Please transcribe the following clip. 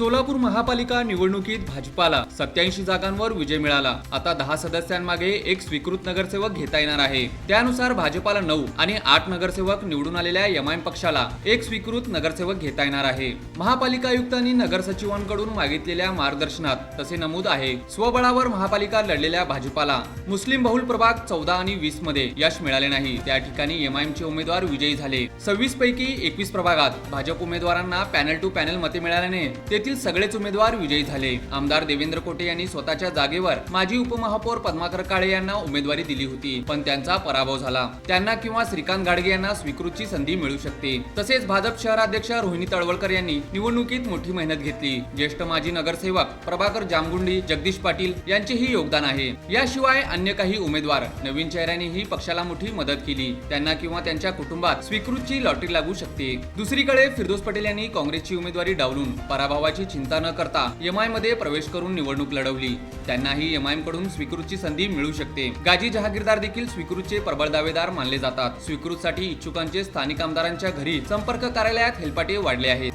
सोलापूर महापालिका निवडणुकीत भाजपाला सत्याऐंशी जागांवर विजय मिळाला. आता दहा सदस्यांमागे एक स्वीकृत नगरसेवक घेता येणार आहे. त्यानुसार भाजपाला नऊ आणि आठ नगरसेवक निवडून आलेल्या एमआयएम पक्षाला एक स्वीकृत नगरसेवक घेता येणार आहे. महापालिका आयुक्तांनी नगर सचिवांकडून मागितलेल्या मार्गदर्शनात तसे नमूद आहे. स्वबळावर महापालिका लढलेल्या भाजपाला मुस्लिम बहुल प्रभाग चौदा आणि वीसमध्ये यश मिळाले नाही. त्या ठिकाणी एमआयएम चे उमेदवार विजयी झाले. सव्वीस पैकी एकवीस प्रभागात भाजप उमेदवारांना पॅनल टू पॅनल मते मिळाल्याने तेथील सगळेच उमेदवार विजयी झाले. आमदार देवेंद्र कोटे यांनी स्वतःच्या जागेवर माजी उपमहापौर पद्माकर काळे यांना उमेदवारी दिली होती. पण त्यांचा पराभव झाला. त्यांना किंवा श्रीकांत गाडगे यांना स्वीकृतची संधी मिळू शकते. तसेच भाजप शहराध्यक्ष रोहिणी तळवळकर यांनी निवडणुकीत मोठी मेहनत घेतली. ज्येष्ठ माजी नगरसेवक प्रभाकर जामगुंडी जगदीश पाटील यांचेही योगदान आहे. याशिवाय अन्य काही उमेदवार नवीन चेहऱ्यांनीही पक्षाला मोठी मदत केली. त्यांना किंवा त्यांच्या कुटुंबात स्वीकृतची लॉटरी लागू शकते. दुसरीकडे फिरदोस पटेल यांनी काँग्रेसची उमेदवारी डावलून पराभवाची चिंता न करता एमआयमध्ये प्रवेश करून निवडणूक लढवली. त्यांनाही एमआयएमकडून स्वीकृतची संधी मिळू शकते. गाजी जहागीरदार देखील स्वीकृतचे प्रबळ दावेदार मानले जातात. स्वीकृतसाठी इच्छुकांचे स्थानिक आमदारांच्या घरी संपर्क कार्यालयात हेलपाटे वाढले आहेत.